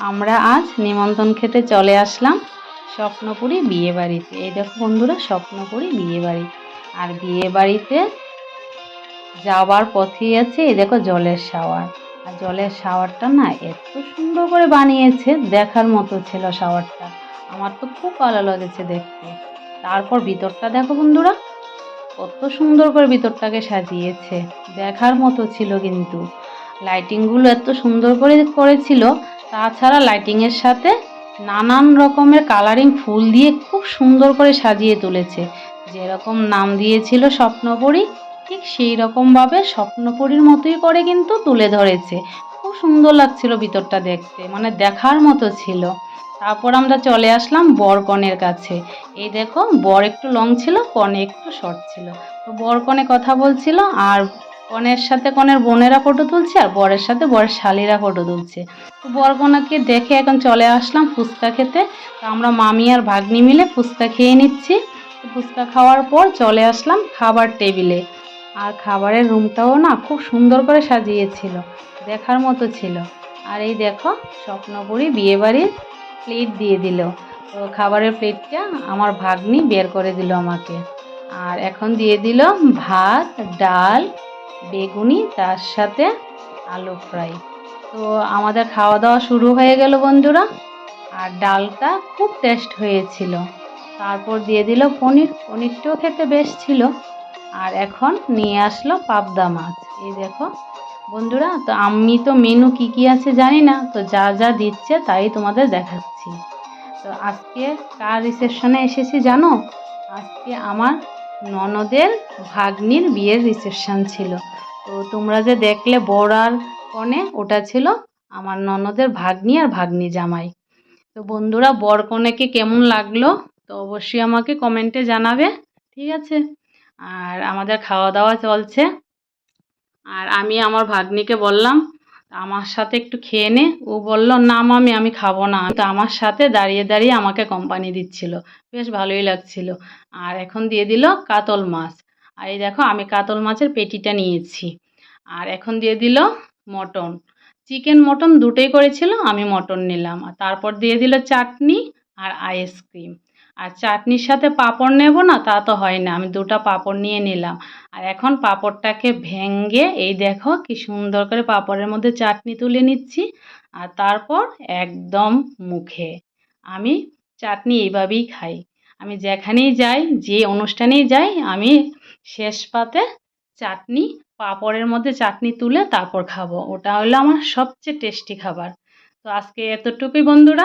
আমরা আজ নিমন্ত্রণ খেতে চলে আসলাম স্বপ্নপুরী বিয়ে বাড়িতে। এই দেখো বন্ধুরা, স্বপ্নপুরী বিয়ে বাড়ি আর বিয়ে বাড়িতে যাওয়ার পথেই আছে, এই দেখো জলের শাওয়ার। আর জলের শাওয়ারটা না এত সুন্দর করে বানিয়েছে, দেখার মতো ছিল শাওয়ারটা। আমার তো খুব ভালো লেগেছে দেখতে। তারপর ভিতরটা দেখো বন্ধুরা, কত সুন্দর করে ভিতরটাকে সাজিয়েছে। দেখার মতো ছিল কিন্তু। লাইটিংগুলো এত সুন্দর করে করেছিল। তাছাড়া লাইটিংয়ের সাথে নানান রকমের কালারিং ফুল দিয়ে খুব সুন্দর করে সাজিয়ে তুলেছে। যেরকম নাম দিয়েছিল স্বপ্নপুরী, ঠিক সেই রকমভাবে স্বপ্নপুরীর মতোই করে কিন্তু তুলে ধরেছে। খুব সুন্দর লাগছিল ভিতরটা দেখতে মানে দেখার মতো ছিল। তারপর আমরা চলে আসলাম বর কনের কাছে। এই দেখো, বর একটু লং ছিল, কনে একটু শর্ট ছিল। তো বর কনে কথা বলছিল, আর কনের সাথে কনের বোনেরা ফটো তুলছে আর বরের সাথে বরের শালিরা ফটো তুলছে। তো বর কনাকে দেখে এখন চলে আসলাম ফুচকা খেতে। তো আমরা মামি আর ভাগ্নি মিলে ফুচকা খেয়ে নিচ্ছি। ফুচকা খাওয়ার পর চলে আসলাম খাবার টেবিলে। আর খাবারের রুমটাও না খুব সুন্দর করে সাজিয়েছিল, দেখার মতো ছিল। আর এই দেখো, স্বপ্নপুরী বিয়েবাড়ির প্লেট দিয়ে দিল। তো খাবারের প্লেটটা আমার ভাগ্নি বের করে দিল আমাকে। আর এখন দিয়ে দিল ভাত, ডাল বেগুনি, তার সাথে আলু ফ্রাই। তো আমাদের খাওয়া দাওয়া শুরু হয়ে গেল বন্ধুরা। আর ডালটা খুব টেস্ট হয়েছিল। তারপর দিয়ে দিল পনির। পনিরটাও খেতে বেশ ছিল। আর এখন নিয়ে আসলো পাবদা মাছ। এই দেখো বন্ধুরা, তো আমি তো মেনু কি কি আছে জানি না, তো যা যা দিচ্ছে তাই তোমাদের দেখাচ্ছি। তো আজকে কার রিসেপশনে এসেছি জানো? আজকে আমার ননদের ভাগ্নির বিয়ের রিসেপশন ছিল। তো তোমরা যে দেখলে বর আর কনে, ওটা ছিল আমার ননদের ভাগ্নি আর ভাগ্নি জামাই। তো বন্ধুরা, বর কনেকে কেমন লাগল? তো অবশ্যই আমাকে কমেন্টে জানাবে, ঠিক আছে? আর আমাদের খাওয়া দাওয়া চলছে। আর আমি আমার ভাগ্নিকে বললাম আমার সাথে একটু খেয়ে নে। ও বলল, না মামি, আমি খাব না। তো আমার সাথে দাঁড়িয়ে দাঁড়িয়ে আমাকে কোম্পানি দিচ্ছিল। বেশ ভালোই লাগছিল। আর এখন দিয়ে দিল কাতল মাছ। আর এই দেখো, আমি কাতল মাছের পেটিটা নিয়েছি। আর এখন দিয়ে দিল মটন। চিকেন মটন দুটোই করেছিল, আমি মটন নিলাম। আর তারপর দিয়ে দিল চাটনি আর আইসক্রিম আর চাটনির সাথে পাঁপড় নেব না, তা তো হয় না। আমি দুটো পাঁপড় নিয়ে নিলাম। আর এখন পাঁপড়টাকে ভেঙে, এই দেখো কি সুন্দর করে পাঁপড়ের মধ্যে চাটনি তুলে নিচ্ছি। আর তারপর একদম মুখে আমি চাটনি এইভাবেই খাই। আমি যেখানেই যাই, যে অনুষ্ঠানেই যাই, আমি শেষ পাতে চাটনি, পাঁপড়ের মধ্যে চাটনি তুলে তারপর খাব। ওটা হলো আমার সবচেয়ে টেস্টি খাবার। তো আজকে এতটুকুই বন্ধুরা।